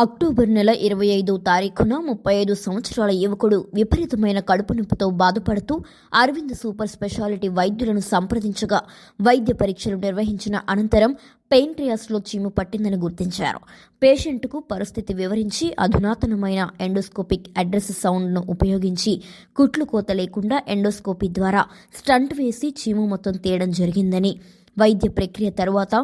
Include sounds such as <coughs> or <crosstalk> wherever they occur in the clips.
October నెల ఇరవై ఐదో తారీఖున ముప్పై ఐదు సంవత్సరాల యువకుడు విపరీతమైన కడుపు నొప్పితో బాధపడుతూ అరవింద్ సూపర్ స్పెషాలిటీ వైద్యులను సంప్రదించగా వైద్య పరీక్షలు నిర్వహించిన అనంతరం పెయింట్రియాస్లో చీము పట్టిందని గుర్తించారు. పేషెంట్కు పరిస్థితి వివరించి అధునాతనమైన ఎండోస్కోపిక్ అడ్రస్ సౌండ్ను ఉపయోగించి కుట్లు కోత లేకుండా ఎండోస్కోపీ ద్వారా స్టంట్ వేసి చీము మొత్తం తీయడం జరిగిందని వైద్య ప్రక్రియ తరువాత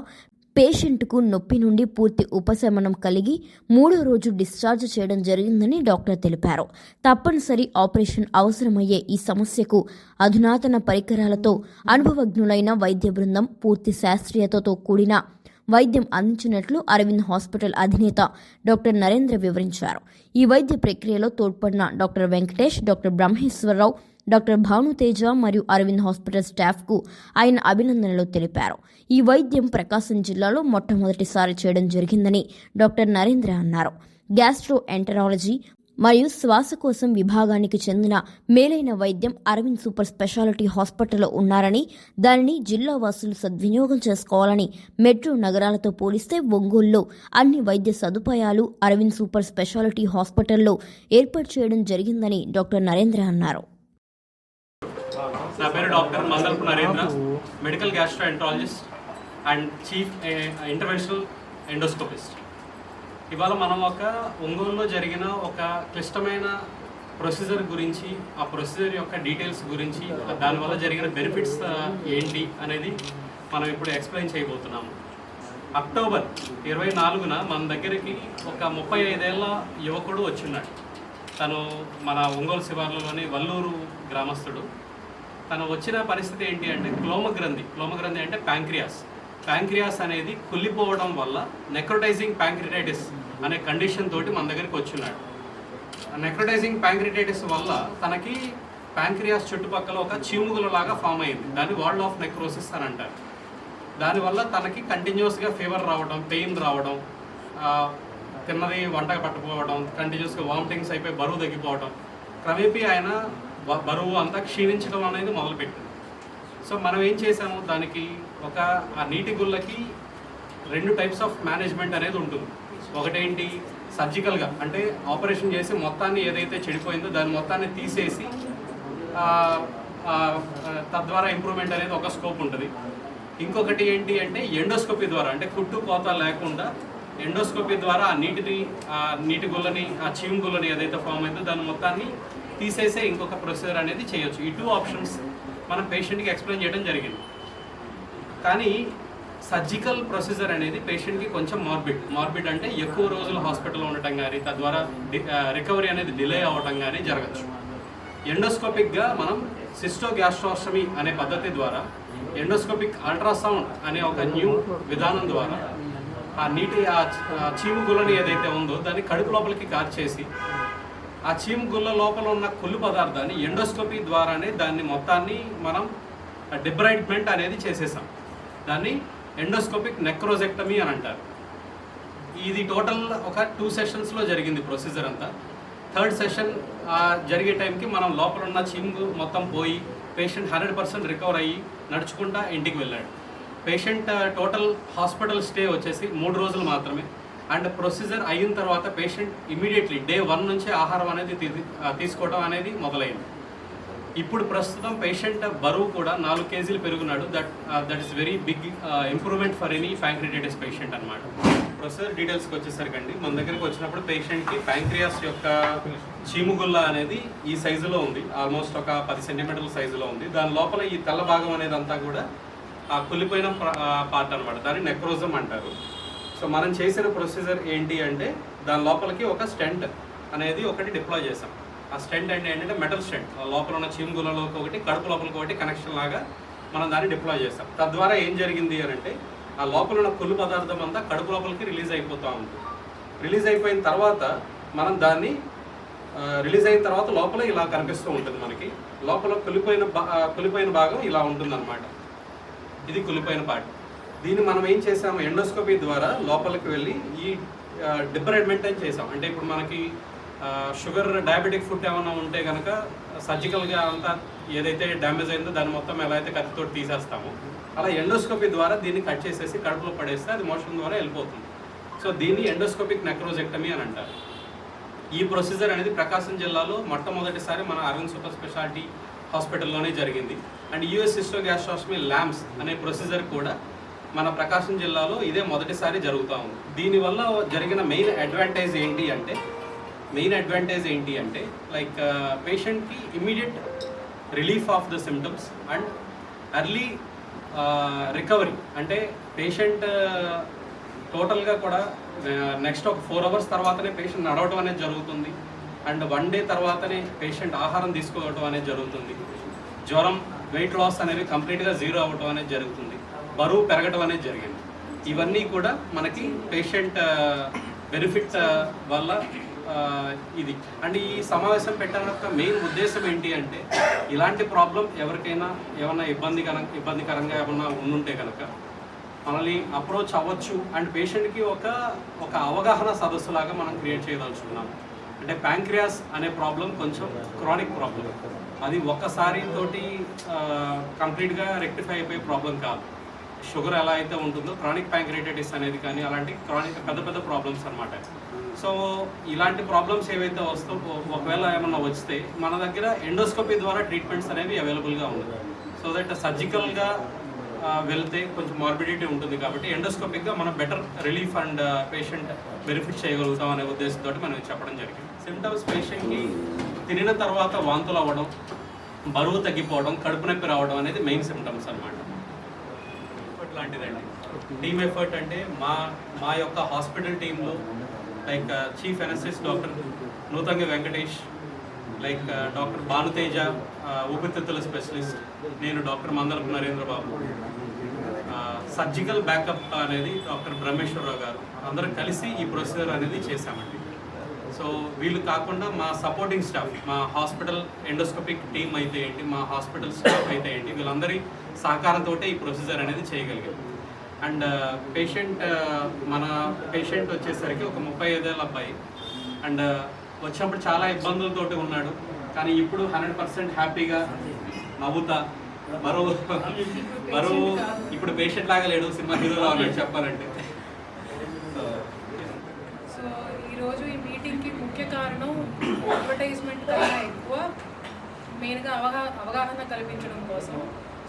పేషెంట్కు నొప్పి నుండి పూర్తి ఉపశమనం కలిగి మూడో రోజు డిశ్చార్జ్ చేయడం జరిగిందని డాక్టర్ తెలిపారు. తప్పనిసరి ఆపరేషన్ అవసరమయ్యే ఈ సమస్యకు అధునాతన పరికరాలతో అనుభవజ్ఞులైన వైద్య బృందం పూర్తి శాస్త్రీయతతో కూడిన వైద్యం అందించినట్లు అరవింద్ హాస్పిటల్ అధినేత డాక్టర్ నరేంద్ర వివరించారు. ఈ వైద్య ప్రక్రియలో తోడ్పడిన doctor Venkatesh doctor Brahmeswararao doctor Bhanuteja మరియు అరవింద్ హాస్పిటల్ స్టాఫ్కు ఆయన అభినందనలు తెలిపారు. ఈ వైద్యం ప్రకాశం జిల్లాలో మొట్టమొదటిసారి చేయడం జరిగిందని డాక్టర్ నరేంద్ర అన్నారు. గ్యాస్ట్రో ఎంటరాలజీ మరియు శ్వాసకోశం విభాగానికి చెందిన మేలైన వైద్యం అరవింద్ సూపర్ స్పెషాలిటీ హాస్పిటల్లో ఉన్నారని దానిని జిల్లా వాసులు సద్వినియోగం చేసుకోవాలని మెట్రో నగరాలతో పోలిస్తే ఒంగోలులో అన్ని వైద్య సదుపాయాలు అరవింద్ సూపర్ స్పెషాలిటీ హాస్పిటల్లో ఏర్పాటు చేయడం జరిగిందని డాక్టర్ నరేంద్ర అన్నారు. నా పేరు doctor Mandalapu Narendra medical gastroenterologist and chief interventional endoscopist. ఇవాళ మనం ఒక ఒంగోలులో జరిగిన ఒక క్లిష్టమైన ప్రొసీజర్ గురించి ఆ ప్రొసీజర్ యొక్క డీటెయిల్స్ గురించి దానివల్ల జరిగిన బెనిఫిట్స్ ఏంటి అనేది మనం ఇప్పుడు ఎక్స్ప్లెయిన్ చేయబోతున్నాము. అక్టోబర్ ఇరవై నాలుగున మన దగ్గరికి ఒక ముప్పై ఐదేళ్ళ యువకుడు వచ్చిన్నాడు. తను మన ఒంగోలు శివార్లలోని వల్లూరు గ్రామస్తుడు. తను వచ్చిన పరిస్థితి ఏంటి అంటే క్లోమగ్రంథి. క్లోమగ్రంథి అంటే ప్యాంక్రియాస్. ప్యాంక్రియాస్ అనేది కుళ్ళిపోవడం వల్ల నెక్రోటైజింగ్ ప్యాంక్రిటైటిస్ అనే కండిషన్ తోటి మన దగ్గరికి వచ్చినాడు. నెక్రోటైజింగ్ ప్యాంక్రిటైటిస్ వల్ల తనకి ప్యాంక్రియాస్ చుట్టుపక్కల ఒక చీముగులలాగా ఫామ్ అయింది. దాన్ని వరల్డ్ ఆఫ్ నెక్రోసిస్ అని అంటారు. దానివల్ల తనకి కంటిన్యూస్గా ఫీవర్ రావడం పెయిన్ రావడం తిన్నది వంట పట్టుకోవడం కంటిన్యూస్గా వామిటింగ్స్ అయిపోయి బరువు తగ్గిపోవడం క్రమేపీ ఆయన బరువు అంతా క్షీణించడం అనేది మొదలుపెట్టింది. సో మనం ఏం చేసాము దానికి ఒక ఆ నీటి గుళ్ళకి రెండు టైప్స్ ఆఫ్ మేనేజ్మెంట్ అనేది ఉంటుంది. ఒకటేంటి? సర్జికల్గా అంటే ఆపరేషన్ చేసి మొత్తాన్ని ఏదైతే చెడిపోయిందో దాని మొత్తాన్ని తీసేసి తద్వారా ఇంప్రూవ్మెంట్ అనేది ఒక స్కోప్ ఉంటుంది. ఇంకొకటి ఏంటి అంటే ఎండోస్కోపీ ద్వారా అంటే కుట్టు కోత లేకుండా ఎండోస్కోపీ ద్వారా ఆ నీటిని ఆ నీటి గుల్లని ఆ చీమ్ గుల్లని ఏదైతే ఫామ్ అయిందో దాని మొత్తాన్ని తీసేసే ఇంకొక ప్రొసీజర్ అనేది చేయొచ్చు. ఈ టూ ఆప్షన్స్ మనం పేషెంట్కి ఎక్స్ప్లెయిన్ చేయడం జరిగింది. కానీ సర్జికల్ ప్రొసీజర్ అనేది పేషెంట్కి కొంచెం మార్బిడ్ మార్బిడ్ అంటే ఎక్కువ రోజులు హాస్పిటల్లో ఉండటం కానీ తద్వారా రికవరీ అనేది డిలే అవ్వటం కానీ జరగచ్చు. ఎండోస్కోపిక్గా మనం సిస్టోగ్యాస్ట్రోస్టమీ అనే పద్ధతి ద్వారా ఎండోస్కోపిక్ అల్ట్రాసౌండ్ అనే ఒక న్యూ విధానం ద్వారా ఆ నీటి ఆ చీము గులని ఏదైతే ఉందో దాన్ని కడుపు లోపలికి కార్చేసి ఆ చీము గుల్ల లోపల ఉన్న కొల్లు పదార్థాన్ని ఎండోస్కోపీ ద్వారానే దాన్ని మొత్తాన్ని మనం డిబ్రైట్మెంట్ అనేది చేసేసాం. దాన్ని ఎండోస్కోపిక్ నెక్రోజెక్టమీ అని అంటారు. ఇది టోటల్ ఒక టూ సెషన్స్లో జరిగింది ప్రొసీజర్ అంతా. థర్డ్ సెషన్ జరిగే టైంకి మనం లోపల ఉన్న చీము మొత్తం పోయి పేషెంట్ హండ్రెడ్ పర్సెంట్ రికవర్ అయ్యి నడుచుకుంటా ఇంటికి వెళ్ళాడు. పేషెంట్ టోటల్ హాస్పిటల్ స్టే వచ్చేసి మూడు రోజులు మాత్రమే. అండ్ ప్రొసీజర్ అయిన తర్వాత పేషెంట్ ఇమీడియట్లీ డే వన్ నుంచి ఆహారం అనేది తీ- తీసుకోవడం అనేది మొదలైంది. ఇప్పుడు ప్రస్తుతం పేషెంట్ బరువు కూడా నాలుగు కేజీలు పెరుగున్నాడు that that is very big improvement for any pancreatitis patient అనమాట ప్రొసీజర్ డీటెయిల్స్కి వచ్చేసరికండి. మన దగ్గరికి వచ్చినప్పుడు పేషెంట్కి ప్యాంక్రియాస్ యొక్క చీముగుల్ల అనేది ఈ సైజులో ఉంది. ఆల్మోస్ట్ ఒక పది సెంటీమీటర్ల సైజులో ఉంది. దాని లోపల ఈ తెల్ల భాగం అనేది అంతా కూడా ఆ కుళ్ళిపోయిన పార్ట్ అనమాట దాన్ని నెక్రోజం అంటారు. సో మనం చేసిన ప్రొసీజర్ ఏంటి అంటే దాని లోపలికి ఒక స్టెంట్ అనేది ఒకటి డిప్లాయ్ చేసాం ఆ స్టెంట్ అంటే ఏంటంటే మెటల్ స్టెంట్. ఆ లోపల ఉన్న చీముగులలోకి ఒకటి కడుపు లోపలికి ఒకటి కనెక్షన్ లాగా మనం దాన్ని డిప్లాయ్ చేస్తాం తద్వారా ఏం జరిగింది అని అంటే ఆ లోపల ఉన్న కొల్లు పదార్థం అంతా కడుపు లోపలికి రిలీజ్ అయిపోతూ ఉంటుంది రిలీజ్ అయిపోయిన తర్వాత మనం దాన్ని రిలీజ్ అయిన తర్వాత లోపల ఇలా కనిపిస్తూ ఉంటుంది మనకి. లోపల కులిపోయిన భా- కులిపోయిన భాగం ఇలా ఉంటుంది ఇది కులిపోయిన పార్ట్. దీన్ని మనం ఏం చేసాము? ఎండోస్కోపీ ద్వారా లోపలికి వెళ్ళి ఈ డిబ్రైడ్మెంట్ అని చేసాం. అంటే ఇప్పుడు మనకి షుగర్ డయాబెటిక్ ఫుడ్ ఏమైనా ఉంటే కనుక సర్జికల్గా అంతా ఏదైతే డ్యామేజ్ అయిందో దాన్ని మొత్తం ఎలా అయితే కత్తితో తీసేస్తామో అలా ఎండోస్కోపీ ద్వారా దీన్ని కట్ చేసేసి కడుపులో పడేస్తే అది మోషన్ ద్వారా వెళ్ళిపోతుంది. సో దీన్ని ఎండోస్కోపిక్ నెక్రోజెక్టమీ అని అంటారు. ఈ ప్రొసీజర్ అనేది ప్రకాశం జిల్లాలో మొట్టమొదటిసారి మన అరవింద్ సూపర్ స్పెషాలిటీ హాస్పిటల్లోనే జరిగింది. అండ్ యూఎస్ హిస్టోగ్యాస్ట్రాస్మీ ల్యాంప్స్ అనే ప్రొసీజర్ కూడా మన ప్రకాశం జిల్లాలో ఇదే మొదటిసారి జరుగుతూ ఉంది. దీనివల్ల జరిగిన మెయిన్ అడ్వాంటేజ్ ఏంటి అంటే మెయిన్ అడ్వాంటేజ్ ఏంటి అంటే లైక్ పేషెంట్కి immediate relief of the symptoms and early recovery అంటే పేషెంట్ టోటల్గా uh, కూడా uh, నెక్స్ట్ ఒక ఫోర్ అవర్స్ తర్వాతనే పేషెంట్ నడవటం అనేది జరుగుతుంది. అండ్ వన్ డే తర్వాతనే పేషెంట్ ఆహారం తీసుకోవటం అనేది జరుగుతుంది. జ్వరం వెయిట్ లాస్ అనేది కంప్లీట్గా జీరో అవ్వటం అనేది జరుగుతుంది. బరువు పెరగడం అనేది జరిగింది. ఇవన్నీ కూడా మనకి పేషెంట్ బెనిఫిట్ వల్ల ఇది. అండ్ ఈ సమావేశం పెట్టడం యొక్క మెయిన్ ఉద్దేశం ఏంటి అంటే ఇలాంటి ప్రాబ్లం ఎవరికైనా ఏమన్నా ఇబ్బందికర ఇబ్బందికరంగా ఏమన్నా ఉండుంటే కనుక మనల్ని అప్రోచ్ అవ్వచ్చు. అండ్ పేషెంట్కి ఒక ఒక అవగాహన సదస్సులాగా మనం క్రియేట్ చేయదలుచుకున్నాం. అంటే ప్యాంక్రియాస్ అనే ప్రాబ్లం కొంచెం క్రానిక్ ప్రాబ్లం. అది ఒక్కసారి తోటి కంప్లీట్గా రెక్టిఫై అయిపోయే ప్రాబ్లం కాదు. షుగర్ ఎలా అయితే ఉంటుందో క్రానిక్ ప్యాంక్రైటైటిస్ అనేది కానీ అలాంటి క్రానిక్ పెద్ద పెద్ద ప్రాబ్లమ్స్ అనమాట సో ఇలాంటి ప్రాబ్లమ్స్ ఏవైతే వస్తో ఒకవేళ ఏమన్నా వస్తే మన దగ్గర ఎండోస్కోపీ ద్వారా ట్రీట్మెంట్స్ అనేవి అవైలబుల్గా ఉన్నాయి సో దట్ సర్జికల్గా వెళ్తే కొంచెం మార్బిడిటీ ఉంటుంది కాబట్టి ఎండోస్కోపిక్గా మనం better relief and patient benefit చేయగలుగుతాం అనే ఉద్దేశంతో మనం చెప్పడం జరిగింది. సిమ్టమ్స్ పేషెంట్కి తినిన తర్వాత వాంతులు అవ్వడం బరువు తగ్గిపోవడం కడుపు నొప్పి రావడం అనేది మెయిన్ సిమ్టమ్స్ అనమాట లాంటిదండి. టీమ్ ఎఫర్ట్ అంటే మా మా యొక్క హాస్పిటల్ టీంలో like chief anaesthetist doctor Nuthangi Venkatesh like doctor Bhanuteja ఊపిరితిత్తుల స్పెషలిస్ట్ నేను doctor Mandalapu Narendra Babu surgical uh, backup అనేది డాక్టర్ బ్రహ్మేశ్వరరావు గారు. అందరం కలిసి ఈ ప్రొసీజర్ అనేది చేశామండి. సో వీళ్ళు కాకుండా మా సపోర్టింగ్ స్టాఫ్ మా హాస్పిటల్ ఎండోస్కోపిక్ టీమ్ అయితే ఏంటి మా హాస్పిటల్ స్టాఫ్ అయితే ఏంటి వీళ్ళందరి సహకారంతో ఈ ప్రొసీజర్ అనేది చేయగలిగాం. అండ్ పేషెంట్ uh, uh, మన పేషెంట్ వచ్చేసరికి ఒక ముప్పై ఐదేళ్ళ అబ్బాయి. అండ్ uh, వచ్చినప్పుడు చాలా ఇబ్బందులతోటి ఉన్నాడు. కానీ ఇప్పుడు హండ్రెడ్ పర్సెంట్ హ్యాపీగా నవ్వుతా. బరువు బరువు ఇప్పుడు పేషెంట్ లాగా లేడు సినిమా హీరోలా ఉన్నాడు చెప్పాలంటే సో సో దీనికి ముఖ్య కారణం అడ్వర్టైజ్మెంట్ కన్నా ఎక్కువ మెయిన్గా అవగా అవగాహన కల్పించడం కోసం.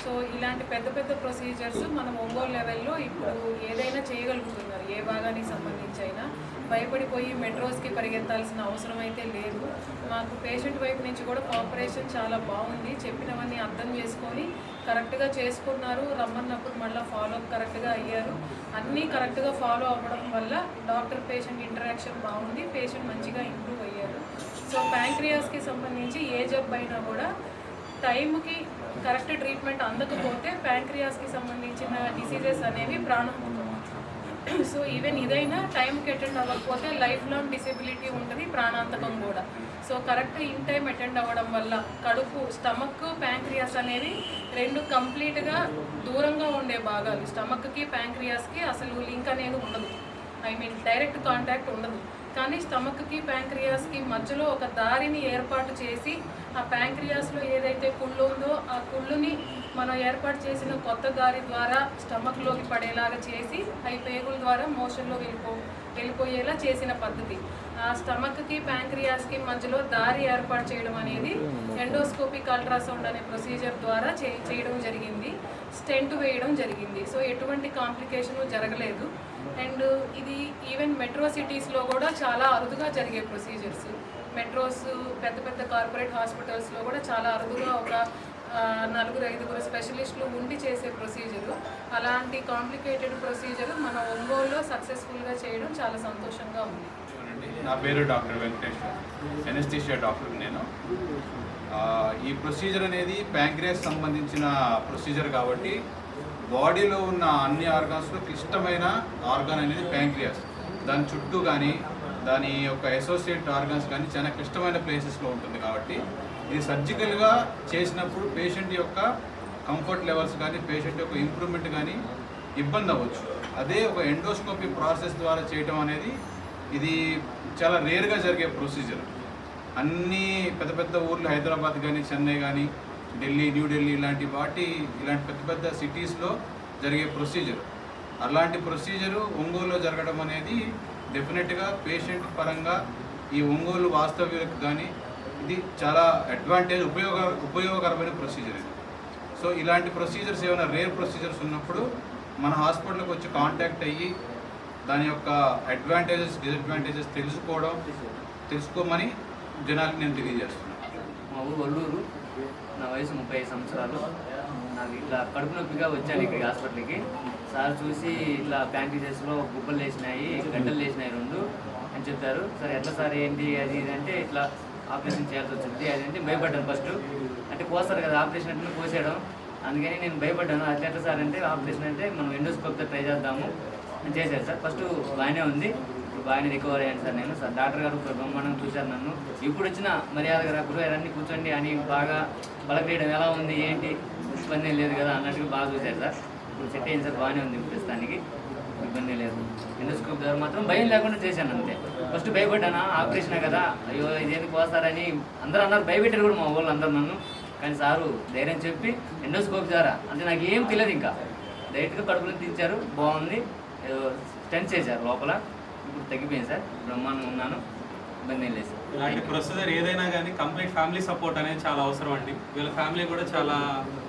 సో ఇలాంటి పెద్ద పెద్ద ప్రొసీజర్స్ మనం ఒంగోలు లెవెల్లో ఇప్పుడు ఏదైనా చేయగలుగుతున్నారు. ఏ భాగానికి సంబంధించి అయినా భయపడిపోయి మెట్రోస్కి పరిగెత్తాల్సిన అవసరం అయితే లేదు. మాకు పేషెంట్ వైపు నుంచి కూడా కోఆపరేషన్ చాలా బాగుంది. చెప్పినవన్నీ అర్థం చేసుకొని కరెక్ట్గా చేసుకున్నారు. రమ్మన్నప్పుడు మళ్ళీ ఫాలో కరెక్ట్గా అయ్యారు. అన్నీ కరెక్ట్గా ఫాలో అవ్వడం వల్ల డాక్టర్ పేషెంట్ ఇంటరాక్షన్ బాగుంది పేషెంట్ మంచిగా ఇంప్రూవ్ అయ్యారు. సో ప్యాంక్రియాస్కి సంబంధించి ఏ జబ్బు అయినా కూడా టైంకి కరెక్ట్ ట్రీట్మెంట్ అందకపోతే ప్యాంక్రియాస్కి సంబంధించిన డిసీజెస్ అనేవి ప్రాణం <coughs> సో ఈవెన్ ఇదైనా టైంకి అటెండ్ అవ్వకపోతే లైఫ్ లాంగ్ డిసెబిలిటీ ఉంటుంది ప్రాణాంతకం కూడా. So correct in time attend అవ్వడం వల్ల కడుపు స్టమక్ ప్యాంక్రియాస్ అనేవి రెండు కంప్లీట్గా దూరంగా ఉండే భాగాలు. స్టమక్కి ప్యాంక్రియాస్కి అసలు లింక్ అనేది ఉండదు. ఐ మీన్ డైరెక్ట్ కాంటాక్ట్ ఉండదు. కానీ స్టమక్కి ప్యాంక్రియాస్కి మధ్యలో ఒక దారిని ఏర్పాటు చేసి ఆ ప్యాంక్రియాస్లో ఏదైతే కుళ్ళు ఉందో ఆ కుళ్ళుని మనం ఏర్పాటు చేసిన కొత్త దారి ద్వారా స్టమక్లోకి పడేలాగా చేసి అవి పేగుల ద్వారా మోషన్లో వెళ్ళిపో వెళ్ళిపోయేలా చేసిన పద్ధతి. ఆ స్టమక్కి ప్యాంక్రియాస్కి మధ్యలో దారి ఏర్పాటు చేయడం అనేది ఎండోస్కోపిక్ అల్ట్రాసౌండ్ అనే ప్రొసీజర్ ద్వారా చేయడం జరిగింది. స్టెంట్ వేయడం జరిగింది. సో ఎటువంటి కాంప్లికేషను జరగలేదు. అండ్ ఇది ఈవెన్ మెట్రో సిటీస్లో కూడా చాలా అరుదుగా జరిగే ప్రొసీజర్స్. మెట్రోస్ పెద్ద పెద్ద కార్పొరేట్ హాస్పిటల్స్లో కూడా చాలా అరుదుగా ఒక నలుగురు ఐదుగురు స్పెషలిస్టులు ఉండి చేసే ప్రొసీజరు. అలాంటి కాంప్లికేటెడ్ ప్రొసీజర్ మన ఒంగోలులో సక్సెస్ఫుల్గా చేయడం చాలా సంతోషంగా ఉంది. చూడండి. నా పేరు డాక్టర్ వెంకటేశ్వర్ ఎనెస్థీషియా డాక్టర్ నేను. ఈ ప్రొసీజర్ అనేది ప్యాంక్రియాస్ సంబంధించిన ప్రొసీజర్ కాబట్టి బాడీలో ఉన్న అన్ని ఆర్గాన్స్లో క్లిష్టమైన ఆర్గాన్ అనేది ప్యాంక్రియాస్. దాని చుట్టూ కానీ దాని యొక్క అసోసియేట్ ఆర్గాన్స్ కానీ చాలా క్లిష్టమైన ప్లేసెస్లో ఉంటుంది కాబట్టి ఇది సర్జికల్గా చేసినప్పుడు పేషెంట్ యొక్క కంఫర్ట్ లెవెల్స్ కానీ పేషెంట్ యొక్క ఇంప్రూవ్మెంట్ కానీ ఇబ్బంది అవ్వచ్చు. అదే ఒక ఎండోస్కోపీ ప్రాసెస్ ద్వారా చేయటం అనేది ఇది చాలా రేర్గా జరిగే ప్రొసీజర్ అన్ని పెద్ద పెద్ద ఊర్లు హైదరాబాద్ కానీ చెన్నై కానీ ఢిల్లీ న్యూఢిల్లీ ఇలాంటి వాటి ఇలాంటి పెద్ద పెద్ద సిటీస్లో జరిగే ప్రొసీజర్ అలాంటి ప్రొసీజరు ఒంగోలులో జరగడం అనేది డెఫినెట్గా పేషెంట్ పరంగా ఈ ఒంగోలు వాస్తవ్యులకు కానీ ఇది చాలా అడ్వాంటేజ్ ఉపయోగ ఉపయోగకరమైన ప్రొసీజర్ ఇది. సో ఇలాంటి ప్రొసీజర్స్ ఏమైనా రేర్ ప్రొసీజర్స్ ఉన్నప్పుడు మన హాస్పిటల్కి వచ్చి కాంటాక్ట్ అయ్యి దాని యొక్క అడ్వాంటేజెస్ డిసడ్వాంటేజెస్ తెలుసుకోవడం తెలుసుకోమని జనాలకు నేను తెలియజేస్తున్నాను. మా ఊరు వల్లూరు. నా వయసు ముప్పై ఐదు సంవత్సరాలు. నాకు ఇట్లా కడుపు నొప్పిగా వచ్చాను ఇక్కడికి హాస్పిటల్కి. సార్ చూసి ఇట్లా ప్యాంటీజెస్లో గుబ్బలు వేసినాయి గంటలు వేసినాయి రెండు అని చెప్పారు. సార్ ఎట్లా సార్ ఏంటి అది ఇది అంటే ఇట్లా ఆపరేషన్ చేయాల్సి వచ్చింది. అదేంటి భయపడ్డాను ఫస్ట్. అంటే కోస్తారు కదా ఆపరేషన్ అంటే కోసేయడం. అందుకని నేను భయపడ్డాను. అట్లా ఎట్లా సార్ అంటే ఆపరేషన్ అంటే మనం ఎండోస్కోప్తో ట్రై చేద్దాము. అని చేశారు సార్. ఫస్ట్ బాగానే ఉంది. ఇప్పుడు బాగానే రికవర్ అయ్యాను సార్ నేను. సార్ డాక్టర్ గారు బ్రహ్మాండంగా చూశారు నన్ను. ఇప్పుడు వచ్చిన మర్యాద గారు గురువు కూర్చోండి. అని బాగా పలకరేయడం ఎలా ఉంది? ఏంటి? ఇబ్బంది లేదు కదా అన్నట్టుగా బాగా చూశారు సార్. ఇప్పుడు సెట్ అయింది సార్. బాగానే ఉంది ప్రస్తుతానికి. ఇబ్బంది లేదు. ఎండోస్కోప్ ద్వారా మాత్రం భయం లేకుండా చేశాను అంతే. ఫస్ట్ భయపడ్డానా? ఆపరేషనే కదా? అయ్యో ఇదేందుకు పోస్తారని అందరూ అన్నారు. భయపెట్టారు కూడా మా వాళ్ళు అందరు నన్ను. కానీ సారు ధైర్యం చెప్పి ఎండోస్కోప్ ద్వారా అంటే నాకు ఏం తెలియదు ఇంకా. డైరెక్ట్గా కడుపులో దించారు బాగుంది. ఏదో స్టెన్స్ చేశారు లోపల. ఇప్పుడు తగ్గిపోయింది సార్. బ్రహ్మాండంగా ఉన్నాను. ఇబ్బంది లేదు ఇలాంటి ప్రొసీజర్ ఏదైనా కానీ కంప్లీట్ ఫ్యామిలీ సపోర్ట్ అనేది చాలా అవసరం అండి. వీళ్ళ ఫ్యామిలీ కూడా చాలా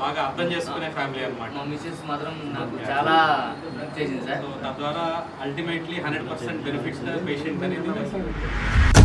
బాగా అర్థం చేసుకునే ఫ్యామిలీ అనమాట మా మిస్సెస్ మాత్రం నాకు చాలా చేసింది సార్. తద్వారా ultimately hundred percent benefits patient అనేది.